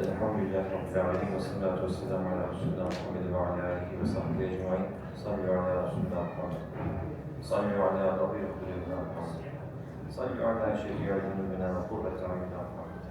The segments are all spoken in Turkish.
الحمد لله رب العالمين والصلاة والسلام على رسولنا محمد وعلى آله وصحبه أجمعين. صلوا على رسولنا محمد. صلوا على ربيع قلوبنا محمد صلوا على شفيع ذنوبنا وقرة أعيننا محمد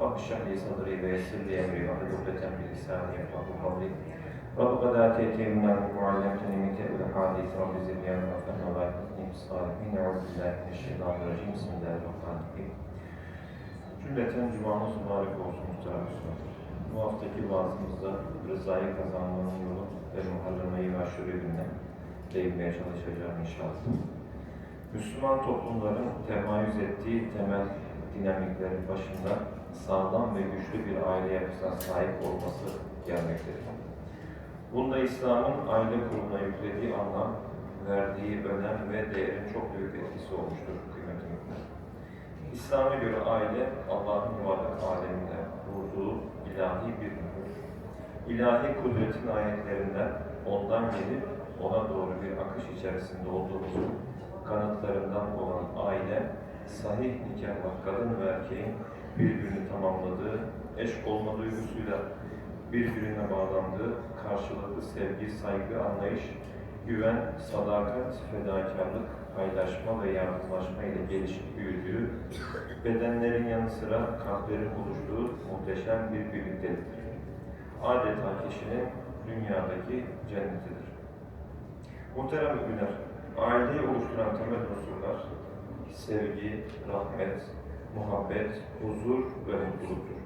رب اشرح لي صدري ويسر لي أمري واحلل عقدة من لساني يفقهوا قولي. رب قد آتيتني من وعلمتني من تأويل الحديث رب زدني علما فهم ولا تهدني أعوذ بالله من الشيطان الرجيم. بسم الله الرحمن الرحيم. Cümleten Cuma'mız mübarek olsun muhterem. Bu haftaki vaazımızda rızayı kazanmanın yolu ve muharremeyi ve aşure gününe değinmeye çalışacağım inşallah. Müslüman toplumların temayüz ettiği temel dinamiklerin başında sağlam ve güçlü bir aile yapısına sahip olması gelmektedir. Bunda İslam'ın aile kurumuna yüklediği anlam, verdiği önem ve değerin çok büyük etkisi olmuştur kıymetli. İslam'a göre aile Allah'ın varlık aleminde kurduğu ilahi bir mühür. İlahi kudretin ayetlerinden ondan gelip ona doğru bir akış içerisinde olduğumuzun kanıtlarından olan aile, sahih nikahla kadın ve erkeğin birbirini tamamladığı, eş olma duygusuyla birbirine bağlandığı, karşılıklı sevgi, saygı, anlayış, güven, sadakat, fedakarlık, paylaşma ve yardımlaşma ile gelişip büyüdüğü, bedenlerin yanı sıra kalplerin buluştuğu muhteşem bir birlikteliktir. Adeta kişinin dünyadaki cennetidir. Muhterem müminler, aileyi oluşturan temel unsurlar sevgi, rahmet, muhabbet, huzur ve mutluluktur.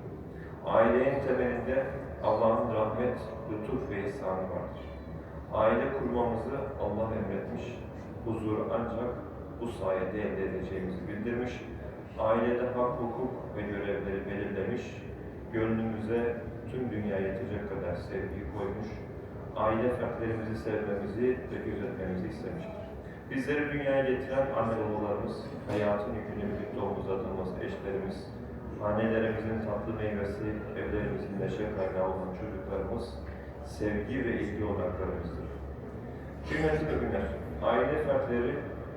Ailenin temelinde Allah'ın rahmet, lütuf ve ihsanı vardır. Aile kurmamızı Allah emretmiş, huzuru ancak bu sayede elde edeceğimizi bildirmiş, ailede hak, hukuk ve görevleri belirlemiş, gönlümüze tüm dünya yetecek kadar sevgi koymuş, aile fertlerimizi sevmemizi ve gözetmemizi istemiştir. Bizleri dünyaya getiren anne babalarımız, hayatın yükünü birlikte omuzladığımız eşlerimiz, annelerimizin tatlı meyvesi, evlerimizin neşe kaynağı olan çocuklarımız, sevgi ve ilgi odaklarımızdır. Kıymetli müminler, aile fertleri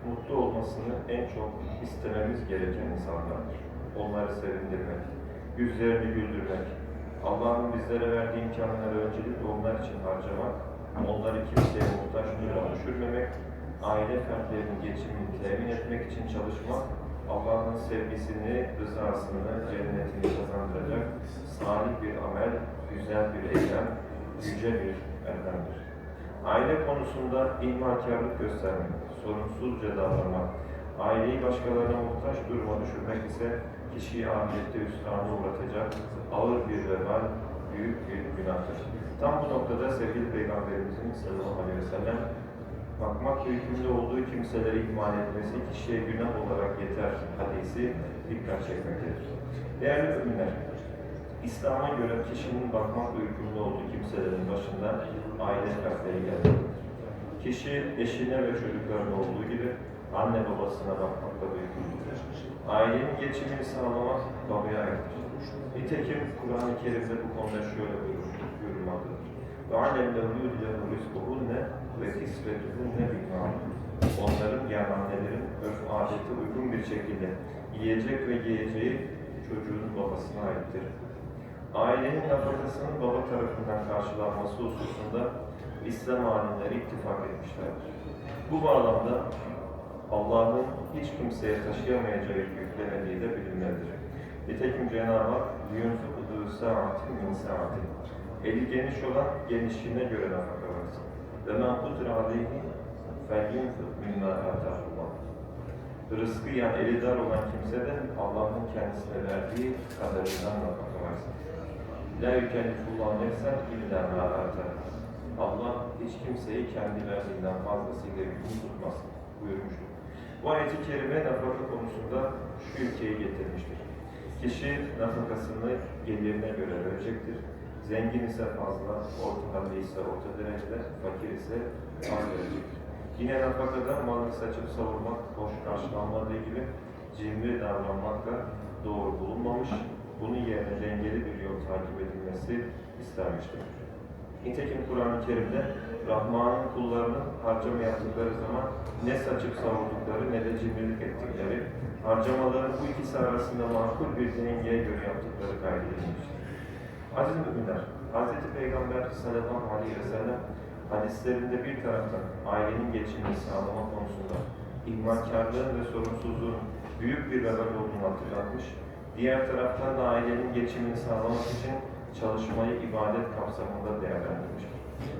mutlu olmasını en çok istememiz gereken insanlardır. Onları sevindirmek, yüzlerini güldürmek, Allah'ın bizlere verdiği imkanları öncelikle onlar için harcamak, onları kimseye muhtaç duruma düşürmemek, aile fertlerinin geçimini temin etmek için çalışmak, Allah'ın sevgisini, rızasını, cennetini kazandıracak salih bir amel, güzel bir eylem, yüce bir erdemdir. Aile konusunda ihmalkarlık göstermek, sorumsuzca davranmak, aileyi başkalarına muhtaç duruma düşürmek ise kişiyi ahirette hüsrana uğratacak ağır bir vebal, büyük bir günahtır. Tam bu noktada sevgili Peygamberimizin sallallahu aleyhi ve sellem bakmakla yükümlü olduğu kimseleri ihmal etmesi kişiye günah olarak yeter hadisi dikkat çekmektedir. Değerli müminler, İslam'a göre kişinin bakmakla yükümlü olduğu kimselerin başında aile fertleri gelmektedir. Kişi eşine ve çocuklarına olduğu gibi anne babasına bakmakla da yükümlüdür. Ailenin geçimini sağlamak babaya aittir. Nitekim Kur'an-ı Kerim'de bu konuda şöyle alem lehûl lehu rizkuhunne ve kisvetuhunne bilmâ'ın. Onların yani annelerin örf adeti uygun bir şekilde yiyecek ve giyeceği çocuğun babasına aittir ailenin nafakasının baba tarafından karşılanması hususunda İslam alimleri ittifak etmişlerdir. Bu bağlamda Allah'ın hiç kimseye taşıyamayacağı yüklemediği de bilinmelidir. Nitekim Cenab-ı Hak yunfukuduğu saatin min saatin. Eli geniş olan genişliğine göre nafaka versin. Ve men kudur aleyhi fel yunfuk minna. Rızkı yani eli dar olan kimse de Allah'ın kendisine verdiği kadarından nafaka versin. La yükellifullah nefsen illa ma Allah hiç kimseyi kendi verdiğinden fazlasıyla yükümlü tutmaz buyurmuştur. Bu ayeti kerime nafaka konusunda şu ülkeyi getirmiştir. Kişi nafakasını gelirine göre verecektir. Zengin ise fazla, orta halde ise orta derecede, fakir ise az verecektir. Yine nafakada malını saçıp savurmak, hoş karşılanmadığı gibi cimri davranmakla doğru bulunmamış, bunun yerine dengeli bir yol takip edilmesi istenmiştir. Nitekim Kur'an-ı Kerim'de Rahman'ın kullarının harcama yaptıkları zaman ne saçıp savurdukları ne de cimrilik ettikleri, harcamaların bu ikisi arasında makul bir dengeye göre yaptıkları kaydedilmiştir. Aziz müminler, Hz. Peygamber sallallahu aleyhi ve sellem hadislerinde bir taraftan ailenin geçimini sağlama konusunda ihmalkarlığın ve sorumsuzluğun büyük bir vebal olduğunu hatırlatmış, diğer taraftan da ailenin geçimini sağlamak için çalışmayı ibadet kapsamında değerlendirmiştir.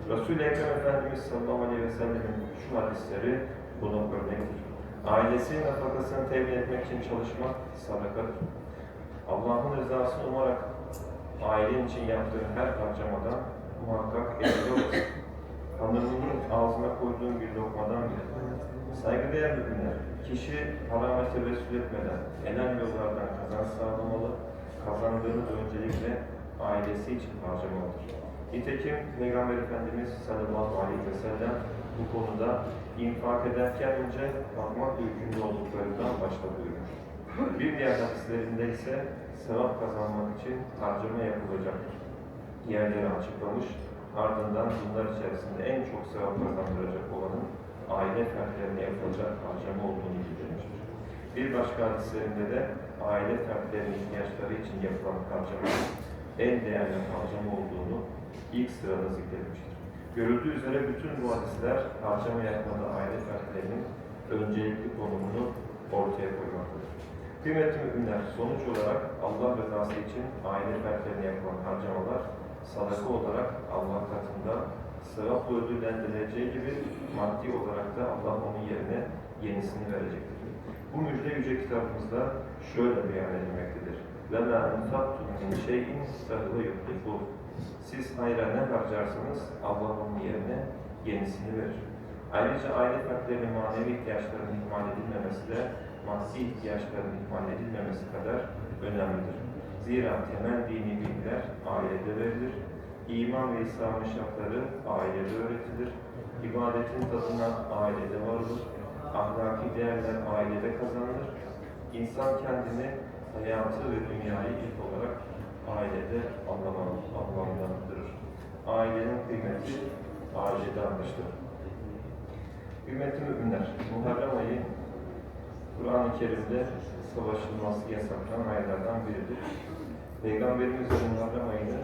Resul-i Ekrem Efendimiz sallallahu aleyhi ve sellemin şu hadisleri buna örnektir. Ailesinin nafakasını temin etmek için çalışmak sadakadır. Allah'ın rızasını umarak ailen için yaptığın her harcamadan muhakkak Saygıdeğer müminler, kişi harama tevessül etmeden helal yollardan kazanç sağlamalı, kazandığını öncelikle ailesi için harcamalıdır. Nitekim Peygamber Efendimiz sallallahu aleyhi ve sellem bu konuda infak ederken önce bakmak yükümlü olduklarından başta buyurmuş. Bir diğer hadislerinde ise sevap kazanmak için harcama yapılacaktır. Yerleri açıklamış, ardından bunlar içerisinde en çok sevap kazandıracak olanın aile fertlerine yapılacak harcama olduğunu bildirmiştir. Bir başka hadislerinde de aile fertlerinin ihtiyaçları için yapılan harcamanın en değerli harcama olduğunu ilk sırada zikretmiştir. Görüldüğü üzere bütün bu hadisler harcama yapmada aile fertlerinin öncelikli konumunu ortaya koymaktadır. Kıymetli müminler, sonuç olarak Allah rızası için aile fertlerine yapılan harcamalar sadaka olarak Allah katında sevapla ödüllendirileceği gibi maddi olarak da Allah onun yerine yenisini verecektir. Bu müjde yüce kitabımızda şöyle beyan edilmektedir. وَمَا اَنْفَقْتُمْ مِنْ شَيْءٍ فَهُوَ يُخْلِفُهُ Siz hayra ne harcarsanız Allah onun yerine yenisini verir. Ayrıca aile fertlerinin manevi ihtiyaçlarının ihmal edilmemesi de maddi ihtiyaçların ihmal edilmemesi kadar önemlidir. Zira temel dini bilgiler ailede verilir. İman ve İslam'ın şartları ailede öğretilir. İbadetin tadına ailede varılır. Ahlaki değerler ailede kazanılır. İnsan kendini, hayatı ve dünyayı ilk olarak ailede anlamlandırır. Ailenin kıymeti ailede anlaşılır. Kıymetli müminler, Muharrem ayı Kur'an-ı Kerim'de savaşılması yasaklanan aylardan biridir. Peygamberimiz Muharrem ayını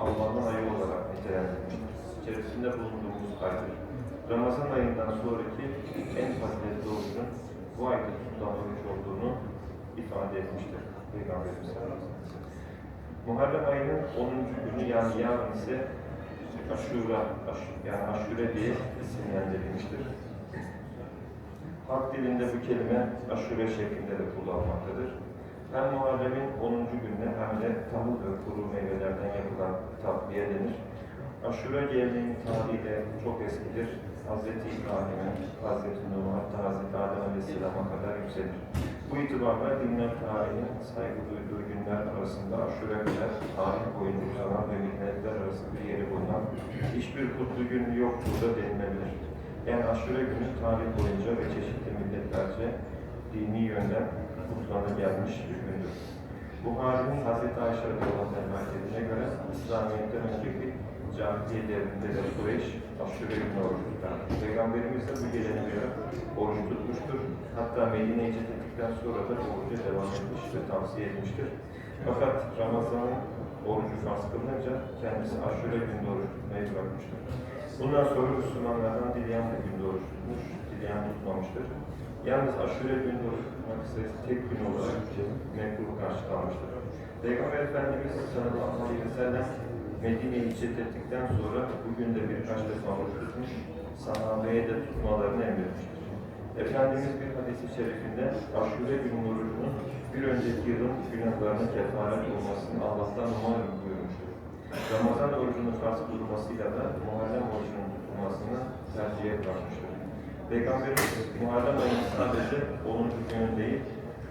Allah'ın ayı olarak nitelendirmiştir. İçerisinde bulunduğumuz aydır. Ramazan ayından sonraki en faziletli orucun bu ayda tutulan olduğunu ifade etmiştir Peygamberimiz sallallahu aleyhi. Muharrem ayının 10. günü yani yarın ise Aşura, aş, yani Aşure diye isimlendirilmiştir. Halk dilinde bu kelime aşure şeklinde de kullanılmaktadır. Hem Muharrem'in 10. gününe hem de tahıl ve kuru meyvelerden yapılan tatlıya denir. Aşure geleneğinin tarihi de çok eskidir. Hz. İbrahim'e, Hz. Nuh'a, hatta Hz. Adem Aleyhisselam'a kadar yükselir. Bu itibarla dinler tarihinin saygı duyduğu günler arasında aşure kadar tarih boyunca uzanan ve milletler arası bir yeri bulunan hiçbir kutlu gün yoktur da denilebilir. Yani aşure günü tarih boyunca ve çeşitli milletlerce dini yönden kutlanır gelmiş bir gündür. Buhari'nin Hz. Ayşe radıyallahu anh dediğine göre İslamiyet'ten önceki cahiliye devrinde de Kureyş aşure günü oruç. Peygamberimiz de bu geleni göre oruç tutmuştur. Hatta Medine'ye hicret sonra da oruca devam etmiş ve tavsiye etmiştir. Fakat Ramazan'ın orucu farz kılınınca kendisi aşure günde oruç tutmayı bırakmıştır. Bundan sonra Müslümanlardan dileyen de günde oruç tutmuş, dileyen tutmamıştır. Yalnız aşure tutmak ise tek gün olarak mekruh karşılanmıştır. Peygamber Efendimiz sallallahu aleyhi ve sellem Medine'ye hicret ettikten sonra bugün de birkaç defa oruç tutmuş, sahabeye de tutmalarını emretmiştir. Efendimiz bir hadis-i şerifinde aşure günün orucunun bir önceki yılın günahlarının kefaret olmasını Allah'tan umarım buyurmuştur. Ramazan orucunun farz kılmasıyla da Muharrem orucunun tutulmasını tercihe bırakmıştır. Peygamberimiz Muharrem ayının sadece 10. günü değil,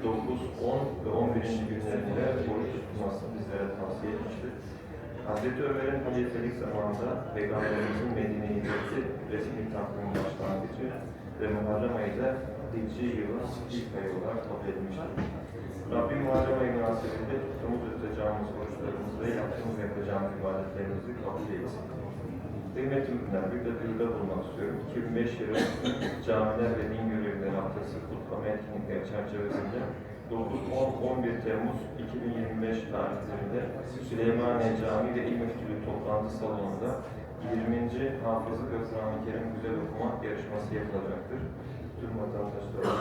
9, 10 ve 11. günlerinde oruç tutulmasını bizlere tavsiye etmiştir. Hazreti Ömer'in halifelik zamanında Peygamberimizin Medine'ye hicreti resmi takvimin başlangıcı ve Muharrem ayı da Hicri yılın ilk ayı olarak kabul edilmiştir. Rabbim Muharrem ayı münasebetiyle tuttuğumuz tutacağımız oruçlarımızı ve yaptığımız yapacağımız ibadetlerimizi kabul etsin. Kıymetli müminler, bir de duyuda bulmak istiyorum. 2005 yılı camiler ve din görevlileri haftası kutlama etkinlikleri çerçevesinde 9-10-11 Temmuz 2025 tarihlerinde Süleymaniye Camii ve İl Müftülüğü toplantı salonunda 20. Hafızlık ve Kur'an-ı Kerim Güzel Okuma yarışması yapılacaktır. Tüm vatandaşlara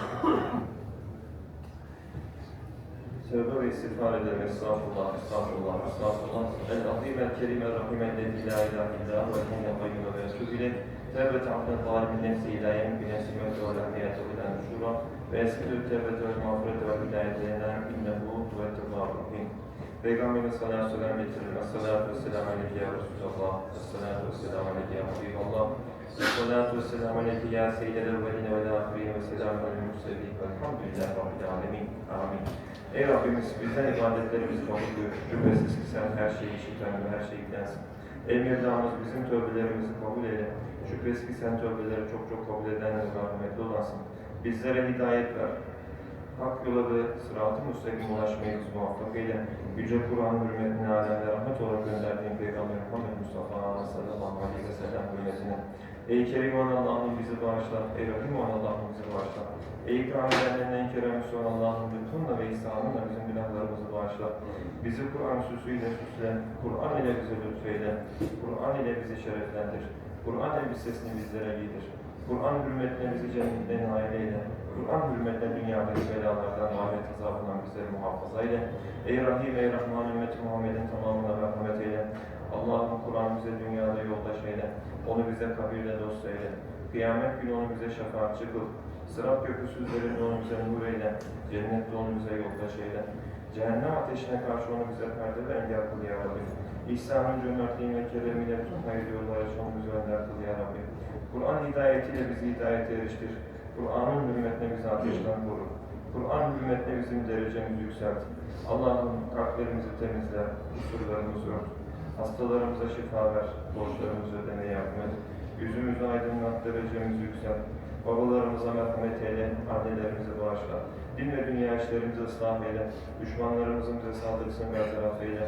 Tövbe ve istiğfar ederim. Estağfurullah, estağfurullah, estağfurullah. العظيم الكريم الرحيم الذي لا اله الا هو الحي القيوم لا يسوء اليه تابت عبد الطالب نفسه لا يمكن سمته ولا حياته الا نشورا ويسأل التوبة والمغفرة والهداية لنا انه هو التواب الرحيم Peygamberimiz sallallahu aleyhi ve sellem getirir. Esselatu vesselamu aleyke ya Resulallah. Esselatu vesselamu aleyke ya Habiballah. Esselatu vesselamu aleyke ya Seyyidel Evveline vel Ahirin ve selamun aleyhi ve sellem. Elhamdülillahi Rabbil Alemin. Amin. Ey Rabbimiz bizden ibadetlerimizi kabul buyur. Şüphesiz ki sen her şeyi işiten ve her şeyi bilensin. Ey Mevlamız bizim tövbelerimizi kabul eyle. Şüphesiz ki sen tövbeleri çok çok kabul eden ve rahmetli olansın. Bizlere hidayet ver. Hak yola ve sırat-ı müstakim ulaşmayı bizi muvaffak eyle. Yüce Kur'an hürmetine alemde rahmet olarak gönderdiğin Peygamber Muhammed Mustafa sallallahu aleyhi ve sellem hürmetine. Ey Kerim olan Allah'ım bizi bağışla. Ey Rahim olan Allah'ım bizi bağışla. Ey ikram edenlerin en keremlisi olan Allah'ım lütfunla ve ihsanınla bizim günahlarımızı bağışla. Bizi Kur'an süsüyle süsle, Kur'an ile bize lütfeyle, Kur'an ile bizi şereflendir. Kur'an elbisesini bizlere giydir. Kur'an hürmetine bizi cennetten nail eyle. Kur'an hürmetine dünyadaki belalardan, lanet azabından bizleri muhafaza eyle. Ey Rahim, Ey Rahman, ümmeti Muhammed'in tamamına merhamet eyle. Allah'ım Kur'an bize dünyada yoldaş eyle. Onu bize kabirde dost eyle. Kıyamet günü onu bize şefaatçi kıl. Sırat köprüsü üzerinde onu bize nur eyle. Cennette onu bize yoldaş eyle. Cehennem ateşine karşı onu bize perde ve engel kıl ya Rabbi. İhsanın cömertliğin ve keremiyle tüm hayır yollara onu bize önder kıl ya Rabbi. Kur'an hidayetiyle bizi hidayete eriştir. Kur'an'ın hürmetine bizi ateşten koru. Kur'an hürmetine bizim derecemizi yükselt. Allah'ım kalplerimizi temizle, kusurlarımızı ört. Hastalarımıza şifa ver, borçlarımızı ödemeye yardım et. Yüzümüzü aydınlat, derecemizi yükselt. Babalarımıza merhamet eyle, annelerimizi bağışla. Din ve dünya işlerimizi ıslah eyle. Düşmanlarımızın bize saldırısını bertaraf eyle.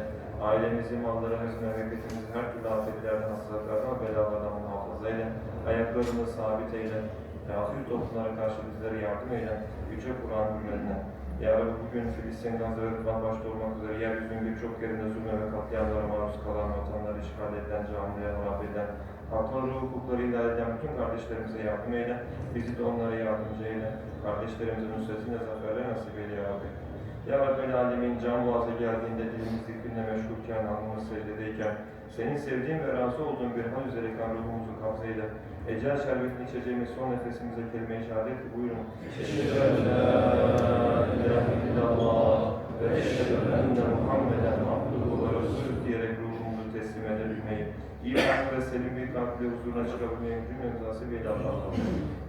Ailemizi, mallarımızı, memleketimizi her türlü afetlerden, hastalıklardan, belalardan muhafaza eyle. Ayaklarımızı sabit eyle. Kafir toplumlara karşı bizlere yardım eyle. Yüce Kur'an hürmetine. Ya Rabbi bugün Filistin, Gazze ve Irak başta olmak üzere yeryüzünün birçok yerinde zulme ve katliamlara maruz kalan vatanları işgal edilen, camileri harap eden, hakları hukukları ihlal eden bütün kardeşlerimize yardım eyle. Bizi de onlara yardımcı eyle. Kardeşlerimizin nusretine zaferler nasip eyle Ya Rabbi. Ya Rabbel Alemin can boğaza geldiğinde dilimiz zikrinle meşgulken, alnımız secdedeyken, senin sevdiğin ve razı olduğun bir hal üzereyken ruhumuzu kabzeyle, ecel şerbetini içeceğimiz son nefesimize kelime-i şehadet buyurun. Eşhedü en la Muhammeden abduhu ve diyerek ruhumuzu teslim edebilmeyi, iman ve selim bir kalple huzuruna çıkabilmeyi cümlemize nasip eyle Allah'ım.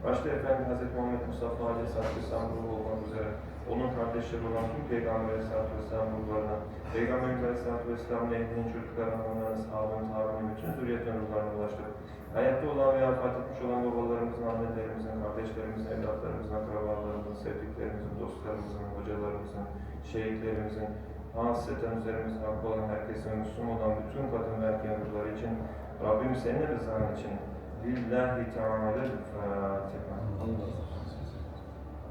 Başta Efendi Hazreti Muhammed Mustafa Aleyhisselatü Vesselam ruhu olmak üzere, onun kardeşleri olan tüm Peygamber Aleyhisselatü Vesselam ruhlarına, Peygamberimiz Aleyhisselatü Vesselam'ın ehlinin çocuklarına, onların sahabının, tabi'nin, bütün zürriyetin ruhlarına ulaştık. Hayatta olan veya vefat etmiş olan babalarımızın, annelerimizin, kardeşlerimizin, evlatlarımızın, akrabalarımızın, sevdiklerimizin, dostlarımızın, hocalarımızın, şehitlerimizin, hasreten üzerimizde hakkı olan herkesin, Müslüman olan bütün kadın ve erkek ruhları için, Rabbim senin rızan için, Lillahi Teala'l-Fatiha. Allah